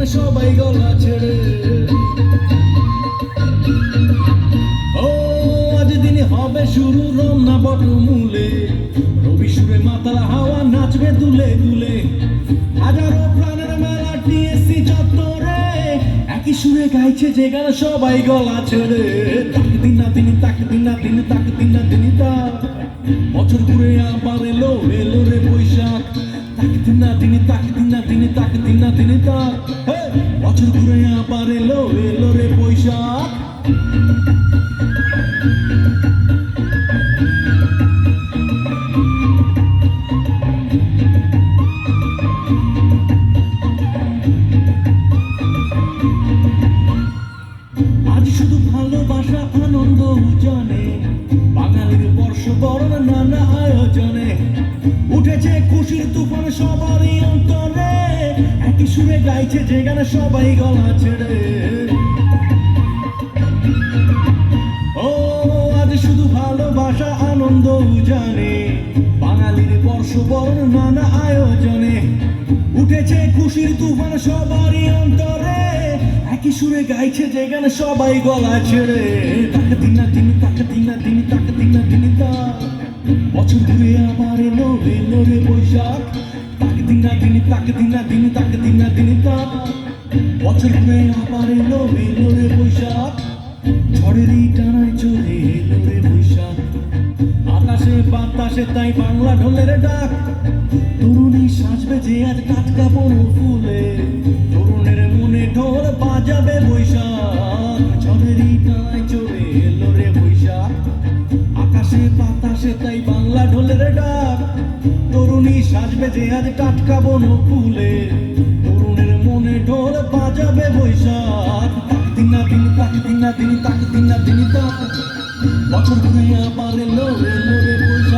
যেখানে সবাই গলা ছেড়ে। ও, আজ দিনে হবে শুরু রমনা বটমূলে। রবি সুরে মাতালা হাওয়া নাচবে দুলে দুলে। হাজারো প্রাণের মেলা টিএসসি চত্বরে। একই সুরে গাইছে যে গান সবাই গলা ছেড়ে। তাক দিন না তিনি, তাক দিন না তিনি, তাক দিন না তিনি তা। বছর ঘুরে আবার এলো এলো রে বৈশাখ। তাক দিন না তিনি, তাক দিন না তিনি তাক দিন না তিনি তা বছর ঘুরে আবার এলো এলো রে বৈশাখ। আজ শুধু ভালোবাসা, আনন্দ জানে খুশির তুফান সবারই অন্তরে। একই সুরে গাইছে যে গানে সবাই গলা ছেড়ে। ও, আজ শুধু ভালোবাসা, আনন্দ জানে বাঙালির বর্ষবরণ নানা আয়োজনে। উঠেছে খুশির তুফান সবারই অন্তরে। একই সুরে গাইছে যে গানে সবাই গলা ছেড়ে। তাকে দিন না তিনি তাকে দিন না তিনি তাকে দিন না তিনি তা বছর ঘুরে আবার এলো এলো রে বৈশাখ। তাকে দিন না তিনি তাকে দিন না তিনি তাকে দিন না তিনি তা বছর ঘুরে আবার এলো এলো রে বৈশাখ। ঝড়ের এই টানায় চলে এলো বৈশাখ। আকাশে বাতাসে তাই বাংলা ঢোলের ডাক। তরুণী সাজবে যে আজ টাটকা বনো ফুলে। তরুণের মনে ঢোল তরুণী সাজবে যে আজ টাটকা বন ফুলে তরুণের মনে ঢোল বাজাবে বৈশাখ। তাক দিন না দিন তাক দিন না দিন তাক দিন না দিন, তাক। বছর ঘুরে আবার এলো এলো বৈশাখ।